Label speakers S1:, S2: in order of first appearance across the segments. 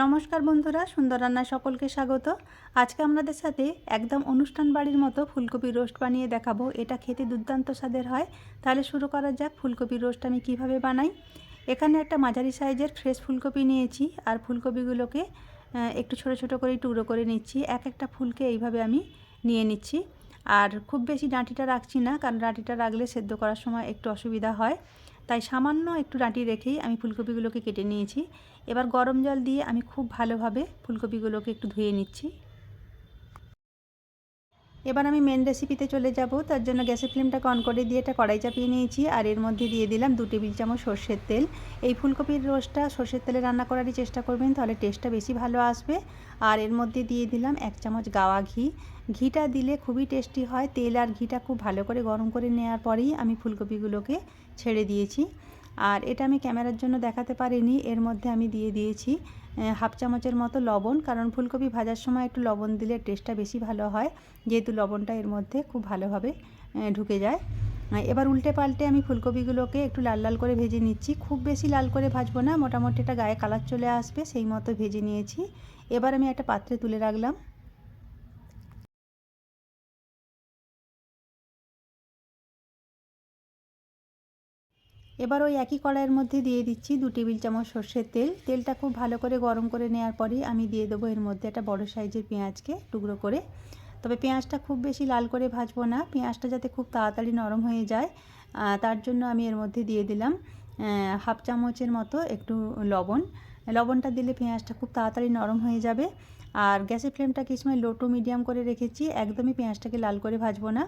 S1: নমস্কার বন্ধুরা, সুন্দর রান্না সকলকে স্বাগত। আজকে আমাদের সাথে একদম অনুষ্ঠান বাড়ির মতো ফুলকপি রোস্ট বানিয়ে দেখাবো। এটা খেতে দুর্দান্ত স্বাদের হয়। তাহলে শুরু করা যাক ফুলকপি রোস্ট আমি কীভাবে বানাই। এখানে একটা মাঝারি সাইজের ফ্রেশ ফুলকপি নিয়েছি আর ফুলকপিগুলোকে একটু ছোট ছোট করে টুকরো করে নিচ্ছি। এক একটা ফুলকে এইভাবে আমি নিয়ে নিচ্ছি। আর খুব বেশি ডাঁটিটা রাখছি না, কারণ ডাঁটিটা রাখলে সেদ্ধ করার সময় একটু অসুবিধা হয়। তাই সামান্য একটু ডাঁটি রেখেই আমি ফুলকপিগুলোকে কেটে নিয়েছি। এবার গরম জল দিয়ে আমি খুব ভালোভাবে ফুলকপিগুলোকে একটু ধুয়ে নিচ্ছি। এবার আমি মেন রেসিপিতে চলে যাব। তার জন্য গ্যাসের ফ্লেমটাকে অন করে দিয়ে এটা কড়াই চাপিয়ে নিয়েছি। আর এর মধ্যে দিয়ে দিলাম দু টেবিল চামচ সর্ষের তেল। এই ফুলকপির রোস্টটা সর্ষের তেলে রান্না করারই চেষ্টা করবেন, তাহলে টেস্টটা বেশি ভালো আসবে। আর এর মধ্যে দিয়ে দিলাম এক চামচ গাওয়া ঘি। ঘিটা দিলে খুবই টেস্টি হয়। তেল আর ঘিটা খুব ভালো করে গরম করে নেওয়ার পরেই আমি ফুলকপিগুলোকে ছেড়ে দিয়েছি। আর এটা আমি ক্যামেরার জন্য দেখাতে পারিনি। এর মধ্যে আমি দিয়ে দিয়েছি হাফ চামচের মতো লবণ, কারণ ফুলকপি ভাজার সময় একটু লবণ দিলে টেস্টটা বেশি ভালো হয়। যেহেতু লবণটা এর মধ্যে খুব ভালোভাবে ঢুকে যায়। এবার উল্টে পাল্টে আমি ফুলকপিগুলোকে একটু লাল লাল করে ভেজে নিচ্ছি। খুব বেশি লাল করে ভাজবো না, মোটামুটি একটা গায়ে কালার চলে আসবে, সেই মতো ভেজে নিয়েছি। এবার আমি একটা পাত্রে তুলে রাখলাম। এবার ওই একই কড়াইয়ের মধ্যে দিয়ে দিচ্ছি দু টেবিল চামচ সর্ষের তেল। তেলটা খুব ভালো করে গরম করে নেওয়ার পরেই আমি দিয়ে দেবো এর মধ্যে একটা বড় সাইজের পেঁয়াজকে টুকরো করে। তবে পেঁয়াজটা খুব বেশি লাল করে ভাজবো না, পেঁয়াজটা যাতে খুব তাড়াতাড়ি নরম হয়ে যায়। তার জন্য আমি এর মধ্যে দিয়ে দিলাম হাফ চামচের মতো একটু লবণ। লবণটা দিলে পেঁয়াজটা খুব তাড়াতাড়ি নরম হয়ে যাবে। আর গ্যাসের ফ্লেমটা কিছু সময় লো টু মিডিয়াম করে রেখেছি, একদমই পেঁয়াজটাকে লাল করে ভাজবো না।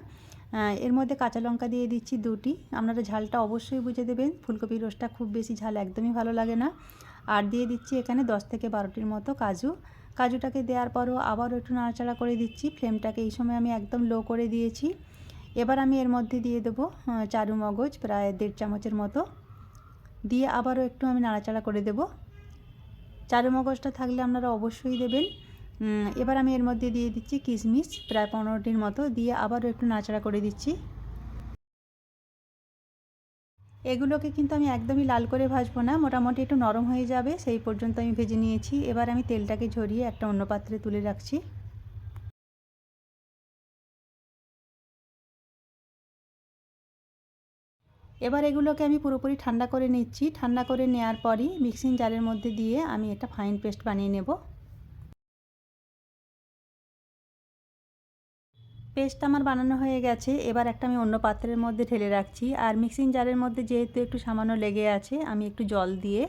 S1: এর মধ্যে কাঁচা লঙ্কা দিয়ে দিচ্ছি দুটি। আপনারা ঝালটা অবশ্যই বুঝে দেবেন ফুলকপি রোস্টটা খুব বেশি ঝাল একদমই ভালো লাগে না। আর দিয়ে দিচ্ছি এখানে দশ থেকে বারোটির মতো কাজু। কাজুটাকে দেওয়ার পরও আবারও একটু নাড়াচাড়া করে দিচ্ছি, ফ্লেমটাকে এই সময় আমি একদম লো করে দিয়েছি। এবার আমি এর মধ্যে দিয়ে দেবো চারু মগজ, প্রায় দেড় চামচের মতো। দিয়ে আবারও একটু আমি নাড়াচাড়া করে দেব। চারু মগজটা থাকলে আপনারা অবশ্যই দেবেন। এবার আমি এর মধ্যে দিয়ে দিচ্ছি কিশমিশ, প্রায় পনেরোটির মতো। দিয়ে আবারও একটু নাচড়া করে দিচ্ছি। এগুলোকে কিন্তু আমি একদমই লাল করে ভাজবো না, মোটামুটি একটু নরম হয়ে যাবে, সেই পর্যন্ত আমি ভেজে নিয়েছি। এবার আমি তেলটাকে ঝরিয়ে একটা অন্য পাত্রে তুলে রাখছি। এবার এগুলোকে আমি পুরোপুরি ঠান্ডা করে নিচ্ছি। ঠান্ডা করে নেওয়ার পরই মিক্সিং জারের মধ্যে দিয়ে আমি একটা ফাইন পেস্ট বানিয়ে নেব। পেস্ট আমার বানানো হয়ে গেছে। এবার একটা আমি অন্য পাত্রের মধ্যে ঢেলে রাখছি। আর মিক্সিং জারের মধ্যে যেহেতু একটু সামান্য লেগে আছে, আমি একটু জল দিয়ে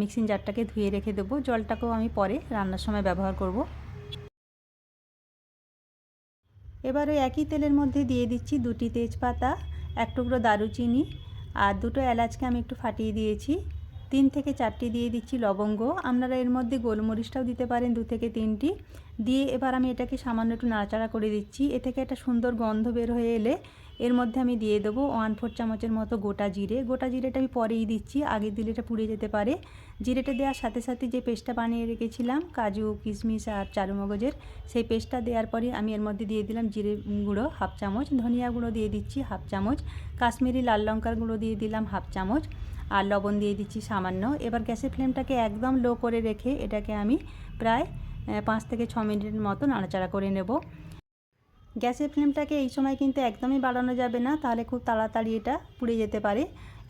S1: মিক্সিং জারটাকে ধুয়ে রেখে দেবো। জলটাকেও আমি পরে রান্নার সময় ব্যবহার করব। এবার ওই একই তেলের মধ্যে দিয়ে দিচ্ছি দুটি তেজপাতা, এক টুকরো দারুচিনি আর দুটো এলাচকে আমি একটু ফাটিয়ে দিয়েছি। তিন থেকে চারটি দিয়ে দিচ্ছি লবঙ্গ। আপনারা এর মধ্যে গোলমরিচটাও দিতে পারেন দু থেকে তিনটি। দিয়ে এবার আমি এটাকে সামান্য একটু নাড়াচাড়া করে দিচ্ছি। এ থেকে একটা সুন্দর গন্ধ বের হয়ে এলে এর মধ্যে আমি দিয়ে দেবো ওয়ান ফোর চামচের মতো গোটা জিরে। গোটা জিরেটা আমি পরেই দিচ্ছি, আগে দিলে এটা পুড়ে যেতে পারে। জিরেটা দেওয়ার সাথে সাথে যে পেস্টটা বানিয়ে রেখেছিলাম, কাজু, কিশমিশ আর চারুমগজের, সেই পেস্টটা দেওয়ার পরে আমি এর মধ্যে দিয়ে দিলাম জিরে গুঁড়ো হাফ চামচ, ধনিয়া গুঁড়ো দিয়ে দিচ্ছি হাফ চামচ, কাশ্মীরি লাল লঙ্কার গুঁড়ো দিয়ে দিলাম হাফ চামচ। আর লবণ দিয়ে দিচ্ছি সামান্য। এবার গ্যাসের ফ্লেমটাকে একদম লো করে রেখে এটাকে আমি প্রায় পাঁচ থেকে ছ মিনিটের মতো নাড়াচাড়া করে নেব। গ্যাসের ফ্লেমটাকে এই সময় কিন্তু একদমই বাড়ানো যাবে না, তাহলে খুব তাড়াতাড়ি এটা পুড়ে যেতে পারে।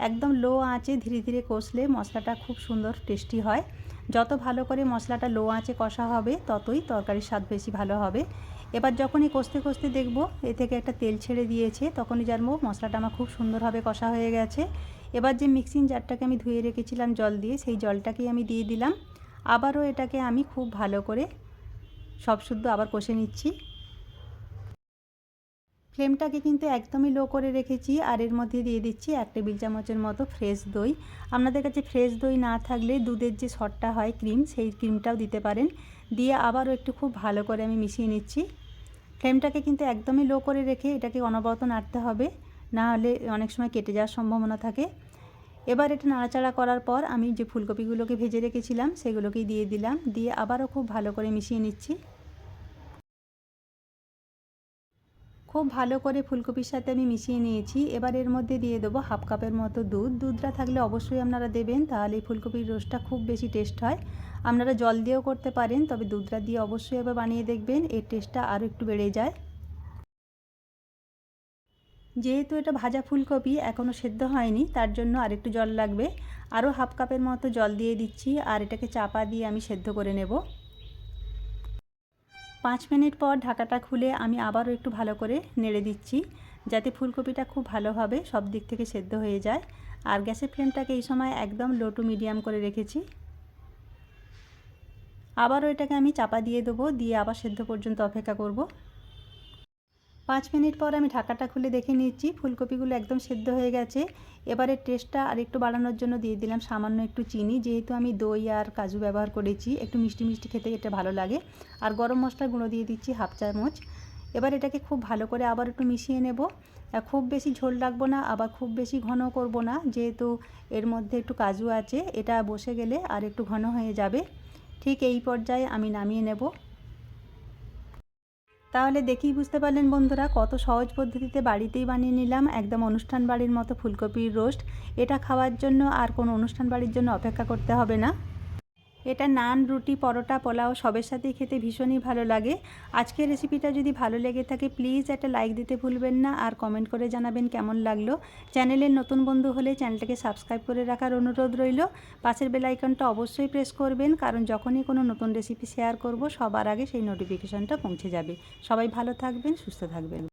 S1: একদম লো আঁচে ধীরে ধীরে কষলে মশলাটা খুব সুন্দর টেস্টি হয়। যত ভালো করে মশলাটা লো আঁচে কষা হবে, ততই তরকারির স্বাদ বেশি ভালো হবে। এবার যখনই কষতে কষতে দেখব, এ থেকে একটা তেল ছেড়ে দিয়েছে, তখনই জানব মশলাটা আমার খুব সুন্দরভাবে কষা হয়ে গেছে। এবার যে মিক্সিং জারটাকে আমি ধুয়ে রেখেছিলাম জল দিয়ে, সেই জলটাকেই আমি দিয়ে দিলাম। আবারও এটাকে আমি খুব ভালো করে সব শুদ্ধ আবার কষে নিচ্ছি। ফ্লেমটাকে কিন্তু একদমই লো করে রেখেছি, আর এর মধ্যে দিয়ে দিচ্ছি এক টেবিল চামচের মতো ফ্রেশ দই। আপনাদের কাছে ফ্রেশ দই না থাকলে দুধের যে শটটা হয় ক্রিম সেই ক্রিমটাও দিতে পারেন। দিয়ে আবারও একটু খুব ভালো করে আমি মিশিয়ে নিচ্ছি। ফ্লেমটাকে কিন্তু একদমই লো করে রেখে এটাকে অনবরত নাড়তে হবে, না হলে অনেক সময় কেটে যাওয়ার সম্ভাবনা থাকে। এবার এটা নাড়াচাড়া করার পর আমি যে ফুলকপিগুলোকে ভেজে রেখেছিলাম, সেগুলোকেই দিয়ে দিলাম, দিয়ে আবারও খুব ভালো করে মিশিয়ে নিচ্ছি। খুব ভালো করে ফুলকপির সাথে আমি মিশিয়ে নিয়েছি। এবার এর মধ্যে দিয়ে দেবো হাফ কাপের মতো দুধ। দুধটা থাকলে অবশ্যই আপনারা দেবেন, তাহলে এই ফুলকপির রোস্টটা খুব বেশি টেস্ট হয়। আপনারা জল দিয়েও করতে পারেন, তবে দুধটা দিয়ে অবশ্যই এবার বানিয়ে দেখবেন, এর টেস্টটা আরও একটু বেড়ে যায়। যেহেতু এটা ভাজা ফুলকপি এখনও সেদ্ধ হয়নি, তার জন্য আরেকটু জল লাগবে। আরও হাফ কাপের মতো জল দিয়ে দিচ্ছি, আর এটাকে চাপা দিয়ে আমি সেদ্ধ করে নেব। পাঁচ মিনিট পর ঢাকাটা খুলে আমি আবারও একটু ভালো করে নেড়ে দিচ্ছি, যাতে ফুলকপিটা খুব ভালোভাবে সব দিক থেকে সেদ্ধ হয়ে যায়। আর গ্যাসের ফ্লেমটাকে এই সময় একদম লো টু মিডিয়াম করে রেখেছি। আবারও এটাকে আমি চাপা দিয়ে দেবো, দিয়ে আবার সেদ্ধ পর্যন্ত অপেক্ষা করব। পাঁচ মিনিট পর আমি ঢাকাটা খুলে দেখে নিচ্ছি। ফুলকপিগুলো একদম সেদ্ধ হয়ে গেছে। এবারে টেস্টটা আর একটু বাড়ানোর জন্য দিয়ে দিলাম সামান্য একটু চিনি। যেহেতু আমি দই আর কাজু ব্যবহার করেছি, একটু মিষ্টি মিষ্টি খেতে এটা ভালো লাগে। আর গরম মশলা গুঁড়ো দিয়ে দিচ্ছি হাফ চামচ। এবার এটাকে খুব ভালো করে আবার একটু মিশিয়ে নেব। খুব বেশি ঝোল রাখব না, আবার খুব বেশি ঘন করব না। যেহেতু এর মধ্যে একটু কাজু আছে, এটা বসে গেলে আর একটু ঘন হয়ে যাবে। ঠিক এই পর্যায়ে আমি নামিয়ে নেব। তাহলে দেখেই বুঝতে পারলেন বন্ধুরা, কত সহজ পদ্ধতিতে বাড়িতেই বানিয়ে নিলাম। একদম অনুষ্ঠান বাড়ির মতো ফুলকপির রোস্ট। এটা খাওয়ার জন্য আর কোনো অনুষ্ঠান বাড়ির জন্য অপেক্ষা করতে হবে না। এটা নান, রুটি, পরোটা, পোলাও সবের সাথেই খেতে ভীষণই ভালো লাগে। আজকের রেসিপিটা যদি ভালো লেগে থাকে প্লিজ একটা লাইক দিতে ভুলবেন না আর কমেন্ট করে জানাবেন কেমন লাগল। চ্যানেলের নতুন বন্ধু হলে চ্যানেলটাকে সাবস্ক্রাইব করে রাখার অনুরোধ রইল। পাশের বেল আইকনটা অবশ্যই প্রেস করবেন, কারণ যখনই কোনো নতুন রেসিপি শেয়ার করব, সবার আগে সেই নোটিফিকেশনটা পৌঁছে যাবে। সবাই ভালো থাকবেন, সুস্থ থাকবেন।